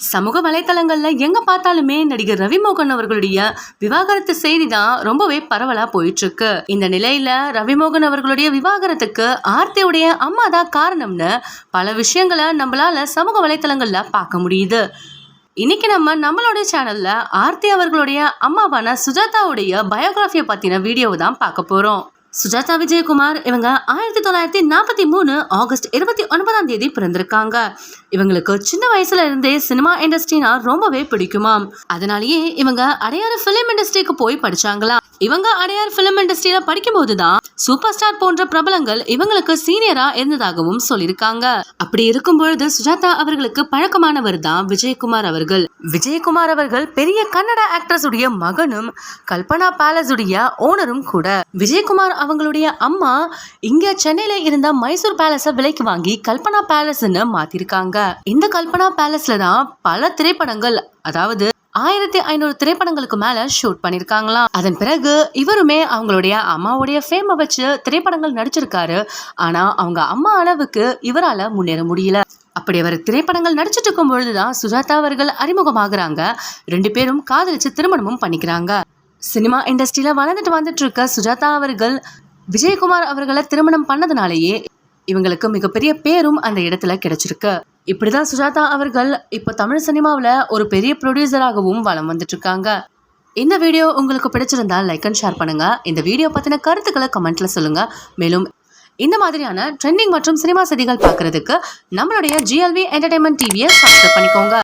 சமூக வலைத்தளங்களில் எங்கே பார்த்தாலுமே நடிகர் ரவிமோகன் அவர்களுடைய விவாகரத்து செய்தி தான் ரொம்பவே பரவலாக போயிட்டுருக்கு. இந்த நிலையில் ரவிமோகன் அவர்களுடைய விவாகரத்துக்கு ஆர்த்தியுடைய அம்மா தான் காரணம்னு பல விஷயங்களை நம்மளால சமூக வலைத்தளங்களில் பார்க்க முடியுது. இன்னைக்கு நம்ம நம்மளுடைய சேனலில் ஆர்த்தி அவர்களுடைய அம்மாவான சுஜாதாவுடைய பயோகிராஃபியை பற்றின வீடியோவை தான் பார்க்க போகிறோம் சுஜாதா விஜயகுமார் இவங்க ஆயிரத்தி தொள்ளாயிரத்தி நாற்பத்தி மூணு ஆகஸ்ட் இருபத்தி ஒன்பதாம் தேதி பிறந்திருக்காங்க. இவங்களுக்கு சின்ன வயசுல இருந்தே சினிமா இண்டஸ்ட்ரினா ரொம்பவே பிடிக்குமாம். அதனாலேயே இவங்க அடையாறு ஃபிலிம் இண்டஸ்ட்ரிக்கு போய் படிச்சாங்களாம். இவங்க அடையார் ஃபிலிம் இண்டஸ்ட்ரியில படிக்கும்போது தான் சூப்பர் ஸ்டார் போன்ற பிரபலங்கள் இவங்களுக்கு சீனியரா இருந்ததாகவும் சொல்லியிருக்காங்க. அப்படி இருக்கும் பொழுது சுஜாதா அவர்களுக்கு பழக்கமானவர் தான் விஜயகுமார் அவர்கள். விஜயகுமார் அவர்கள் பெரிய கன்னட ஆக்ட்ரஸ் உடைய மகனும் கல்பனா பேலஸ் உடைய ஓனரும் கூட. விஜயகுமார் அவங்களுடைய அம்மா இங்க சென்னையில இருந்த மைசூர் பேலஸ விலைக்கு வாங்கி கல்பனா பேலஸ்ன்னு மாத்திருக்காங்க. இந்த கல்பனா பேலஸ்ல தான் பல திரைப்படங்கள் அதாவது ஆயிரத்தி ஐநூறு திரைப்படங்களுக்கு மேல ஷூட் பண்ணிருக்காங்களாம். அதன் பிறகு இவருமே அவங்களுடைய அம்மாவுடைய ஃபேமை வச்சு திரைப்படங்கள் நடிச்சிருக்காரு. ஆனா அவங்க அம்மா அளவுக்கு இவரால முன்னேற முடியல. அப்படி அவர் திரைப்படங்கள் நடிச்சிட்டு இருக்கும் பொழுதுதான் சுஜாதா அவர்கள் அறிமுகமாகறாங்க. ரெண்டு பேரும் காதலிச்சு திருமணமும் பண்ணிக்கிறாங்க. சினிமா இண்டஸ்ட்ரியில வளர்ந்துட்டு வந்துட்டு இருக்க சுஜாதா அவர்கள் விஜயகுமார் அவர்களை திருமணம் பண்ணதுனாலேயே இவங்களுக்கு மிகப்பெரிய பேரும் அந்த இடத்துல கிடைச்சிருக்கு. இப்படி தான் சுஜாதா அவர்கள் இப்போ தமிழ் சினிமாவில் ஒரு பெரிய ப்ரொடியூசராகவும் வளம் வந்துட்டுருக்காங்க. இந்த வீடியோ உங்களுக்கு பிடிச்சிருந்தா லைக் அண்ட் ஷேர் பண்ணுங்கள் இந்த வீடியோ பற்றின கருத்துக்களை கமெண்ட்டில் சொல்லுங்கள் மேலும் இந்த மாதிரியான ட்ரெண்டிங் மற்றும் சினிமா செய்திகள் பார்க்கறதுக்கு நம்மளுடைய ஜிஎல்வி என்டர்டைன்மெண்ட் டிவியை சப்ஸ்கிரைப் பண்ணிக்கோங்க.